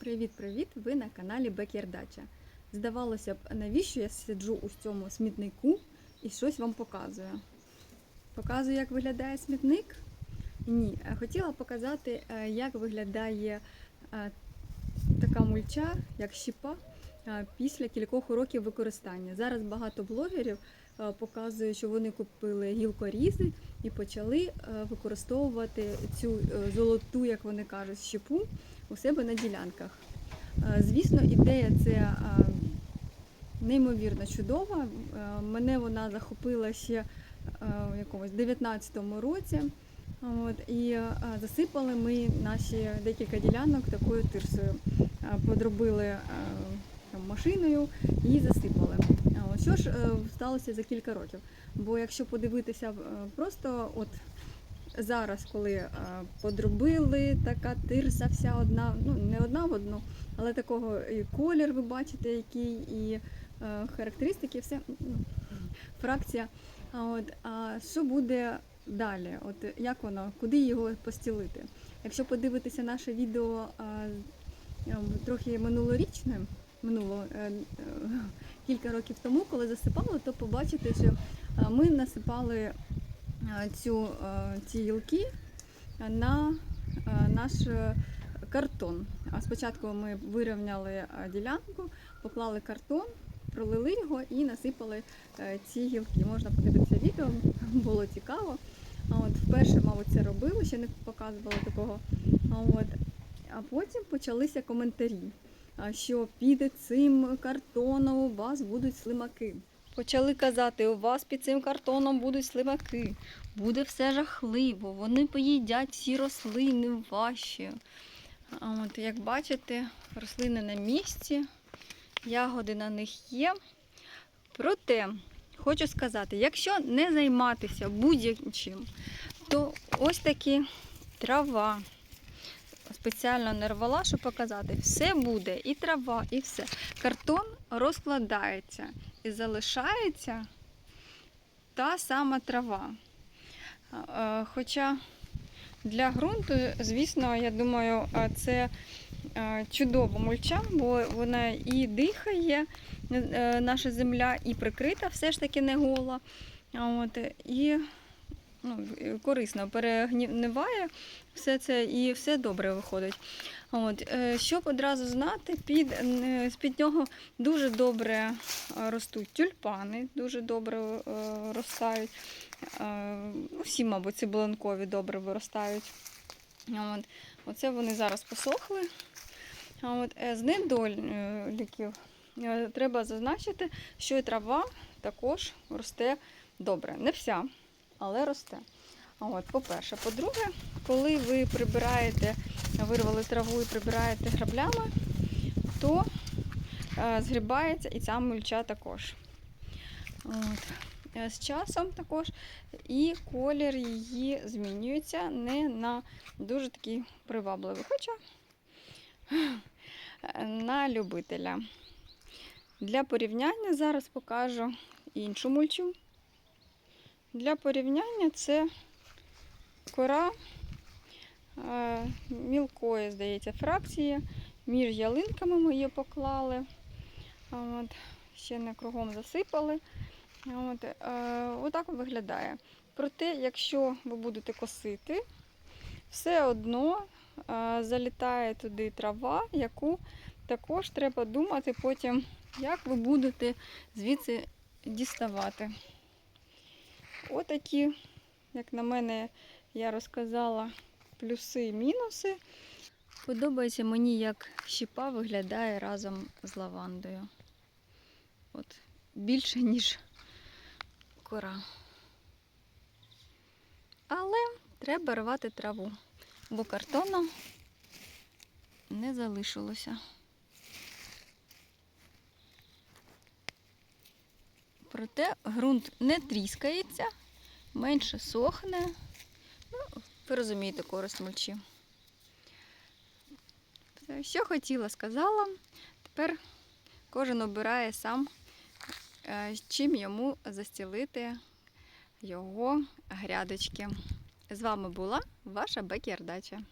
Привіт-привіт! Ви на каналі Бекєрдача. Здавалося б, навіщо я сиджу у цьому смітнику і щось вам показую? Показую, як виглядає смітник? Ні, е, хотіла показати, е, як виглядає е, така мульча, як щіпа, після кількох років використання. Зараз багато блогерів е, показують, що вони купили гілкорізи і почали е, використовувати цю е, золоту, як вони кажуть, щіпу у себе на ділянках. Звісно, ідея це неймовірно чудова. Мене вона захопила ще в якомусь 19-му році. От, і засипали ми наші декілька ділянок такою тирсою. Подробили там, машиною і засипали. Що ж е, сталося за кілька років? Бо якщо подивитися е, просто от зараз, коли е, подробили, така тирса вся одна, ну не одна в одну, але такого і колір ви бачите, який, і характеристики, все ну, фракція. А от а що буде далі? От як воно, куди його постілити? Якщо подивитися наше відео а, ем, трохи минулорічне, минуло е, е, кілька років тому, коли засипали, то побачите, що ми насипали е, цю, е, ці гілки на е, наш е, картон. А спочатку ми вирівняли е, ділянку, поклали картон, пролили його і насипали е, ці гілки. Можна подивитися відео, було цікаво. От вперше, мабуть, це робили, ще не показували такого. От а потім почалися коментарі, що під цим картоном у вас будуть слимаки. Почали казати, у вас під цим картоном будуть слимаки. Буде все жахливо, вони поїдять всі рослини ваші. От, як бачите, рослини на місці, ягоди на них є. Проте, хочу сказати, якщо не займатися будь-чим, то ось такі трава. Спеціально не рвала, щоб показати, все буде, і трава, і все. Картон розкладається і залишається та сама трава. Хоча для ґрунту, звісно, я думаю, це чудова мульча, бо вона і дихає, е, наша земля, і прикрита, все ж таки не гола. От, і ну, корисно перегниває все це і все добре виходить. От, е, щоб одразу знати, під, е, з-під нього дуже добре е, ростуть тюльпани, дуже добре ростають. Е, ну, мабуть, цибулинкові добре виростають. От. Оце вони зараз посохли. От, з недоліків треба зазначити, що і трава також росте добре. Не вся, але росте. От, по-перше. По-друге, коли ви прибираєте, вирвали траву і прибираєте граблями, то е, згрібається і ця мульча також. От. Е, З часом також і колір її змінюється не на дуже такий привабливий, хоча е, на любителя. Для порівняння зараз покажу іншу мульчу. Для порівняння це кора е, мілкої, здається, фракції. Між ялинками ми її поклали. От, ще не кругом засипали. От, е, отак виглядає. Проте, якщо ви будете косити, все одно е, залітає туди трава, яку також треба думати потім, як ви будете звідси діставати. Отакі, як на мене, я розказала плюси і мінуси. Подобається мені, як щіпа виглядає разом з лавандою. От, більше, ніж кора. Але треба рвати траву, бо картону не залишилося. Проте ґрунт не тріскається, менше сохне. Ну, ви розумієте користь мульчі. Все, хотіла, сказала. Тепер кожен обирає сам, е, чим йому застілити його грядочки. З вами була ваша Бекердача.